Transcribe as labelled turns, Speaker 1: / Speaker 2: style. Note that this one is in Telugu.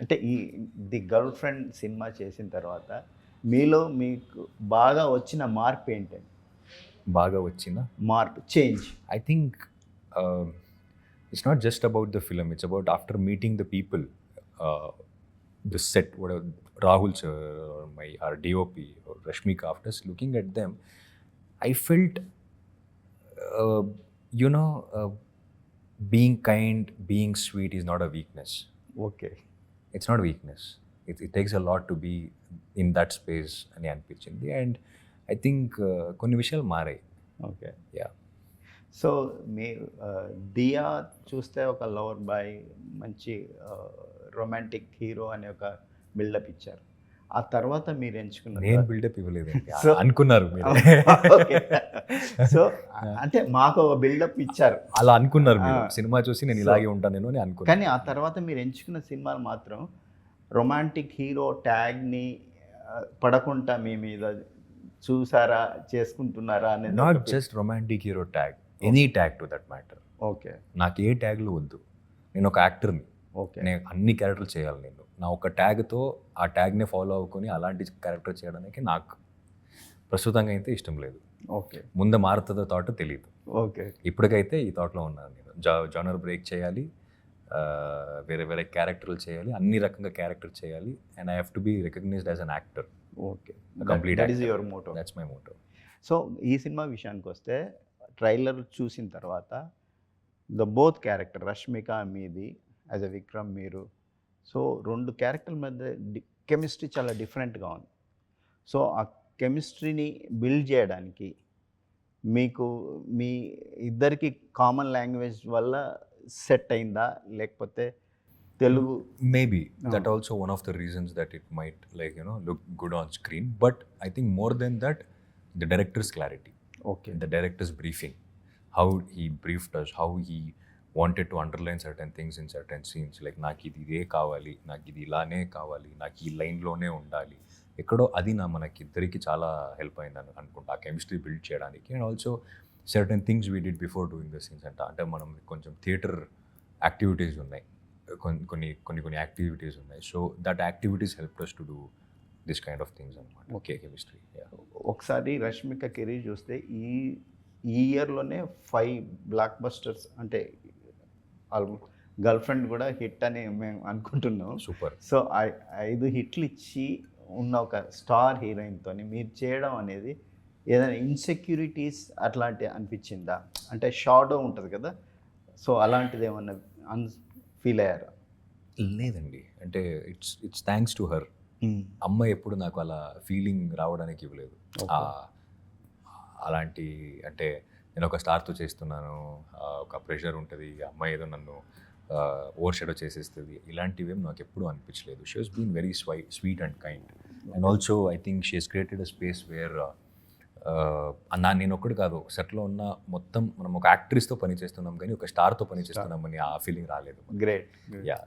Speaker 1: అంటే ఈ ది గర్ల్ ఫ్రెండ్ సినిమా చేసిన తర్వాత మీలో మీకు బాగా వచ్చిన మార్పు ఏంటండి
Speaker 2: బాగా వచ్చిన
Speaker 1: మార్పు change
Speaker 2: um, film. It's about after meeting the people, uh, the set, whatever Rahul sir or my our DOP or Rashmika. After looking at them, I felt, uh, you know, uh, being kind, being sweet is not a weakness.
Speaker 1: Okay
Speaker 2: It's not a weakness. It, it takes a lot to be in that space అని అనిపించింది. అండ్ ఐ థింక్ కొన్ని విషయాలు మారాయి.
Speaker 1: ఓకే.
Speaker 2: యా
Speaker 1: సో మీ దియా చూస్తే ఒక లవర్ బాయ్ మంచి రొమాంటిక్ హీరో అనే ఒక బిల్డప్ ఇచ్చారు. ఆ తర్వాత మీరు ఎంచుకున్న
Speaker 2: నేను బిల్డప్ ఇవ్వలేదండి.
Speaker 1: So-
Speaker 2: అనుకున్నారు మీరు.
Speaker 1: సో అంటే మాకు ఒక బిల్డప్ ఇచ్చారు.
Speaker 2: అలా అనుకున్నారు మీరు. సినిమా చూసి నేను ఇలాగే ఉంటాను నేను అని అనుకున్నాను
Speaker 1: కానీ ఆ తర్వాత మీరు ఎంచుకున్న సినిమాలు మాత్రం రొమాంటిక్ హీరో ట్యాగ్ని పడకుండా మీ మీద చూసారా చేసుకుంటున్నారా అనేది
Speaker 2: not. Just romantic hero tag any tag to that matter
Speaker 1: okay
Speaker 2: నాకు ఏ ట్యాగ్లు వద్దు. నేను ఒక యాక్టర్ని
Speaker 1: ఓకే.
Speaker 2: నేను అన్ని క్యారెక్టర్లు చేయాలి నేను. నా ఒక ట్యాగ్తో ఆ ట్యాగ్నే ఫాలో అవ్వుకొని అలాంటి క్యారెక్టర్ చేయడానికి నాకు ప్రస్తుతంగా అయితే ఇష్టం లేదు.
Speaker 1: ఓకే.
Speaker 2: ముందు మారుతుందో థాట్ తెలియదు
Speaker 1: ఓకే.
Speaker 2: ఇప్పటికైతే ఈ థాట్లో ఉన్నాను నేను. జా జానర్ బ్రేక్ చేయాలి వేరే వేరే క్యారెక్టర్లు చేయాలి అన్ని రకంగా క్యారెక్టర్ చేయాలి and I have to be recognised as an actor.
Speaker 1: Okay.
Speaker 2: Complete
Speaker 1: that is. Your motto
Speaker 2: that's my motto
Speaker 1: so ఈ సినిమా విషయానికి వస్తే ట్రైలర్ చూసిన తర్వాత ద బోత్ క్యారెక్టర్ రష్మిక మీది యాజ్ అ విక్రమ్ మీరు సో రెండు క్యారెక్టర్ మధ్య కెమిస్ట్రీ చాలా డిఫరెంట్గా ఉంది సో ఆ కెమిస్ట్రీని బిల్డ్ చేయడానికి మీకు మీ ఇద్దరికి కామన్ లాంగ్వేజ్ వల్ల సెట్ అయిందా లేకపోతే Telugu Oh.
Speaker 2: also one of the reasons that it might like you know look good on screen but i think more than that the director's clarity
Speaker 1: okay
Speaker 2: the director's briefing how he briefed us how he wanted to underline certain things in certain scenes. Like నాకు ఇది ఇదే కావాలి నాకు ఇది ఇలానే కావాలి నాకు ఈ లైన్లోనే ఉండాలి. ఎక్కడో అది నా మనకి ఇద్దరికి చాలా హెల్ప్ అయింది అని అనుకుంటా ఆ కెమిస్ట్రీ బిల్డ్ చేయడానికి. And also certain things we did before doing the scenes అంట. అంటే మనం కొంచెం థియేటర్ యాక్టివిటీస్ ఉన్నాయి. కొన్ని కొన్ని కొన్ని కొన్ని యాక్టివిటీస్ ఉన్నాయి. So that activities help us to do this kind of things అనమాట ఓకే కెమిస్ట్రీ
Speaker 1: ఒకసారి రష్మిక కెరీర్ చూస్తే ఈ ఈ ఇయర్లోనే ఫైవ్ బ్లాక్ బస్టర్స్ అంటే గర్ల్ ఫ్రెండ్ కూడా హిట్ అని మేము అనుకుంటున్నాం.
Speaker 2: సూపర్.
Speaker 1: సో ఐ- ఐదు హిట్లు ఇచ్చి ఉన్న ఒక స్టార్ హీరోయిన్తో మీరు చేయడం అనేది ఏదైనా ఇన్సెక్యూరిటీస్ అట్లాంటి అనిపించిందా? అంటే షాడో ఉంటుంది కదా సో అలాంటిది ఏమన్నా అన్ ఫీల్ అయ్యారా?
Speaker 2: లేదండి. అంటే it's it's thanks to her. అమ్మ ఎప్పుడు నాకు అలా ఫీలింగ్ రావడానికి ఇవ్వలేదు. అలాంటి అంటే నేను ఒక స్టార్తో చేస్తున్నాను. ఒక ప్రెషర్ ఉంటుంది. అమ్మాయి ఏదో నన్ను ఓవర్ షెడో చేసేస్తుంది. ఇలాంటివి నాకు ఎప్పుడూ అనిపించలేదు she has been very swee sweet and kind and also I think she has created a space where నా నేను ఒక్కడు కాదు. సెట్లో ఉన్న మొత్తం మనం ఒక యాక్ట్రెస్తో పని చేస్తున్నాం కానీ ఒక స్టార్తో పని చేస్తున్నామని ఆ ఫీలింగ్ రాలేదు.
Speaker 1: Great
Speaker 2: yeah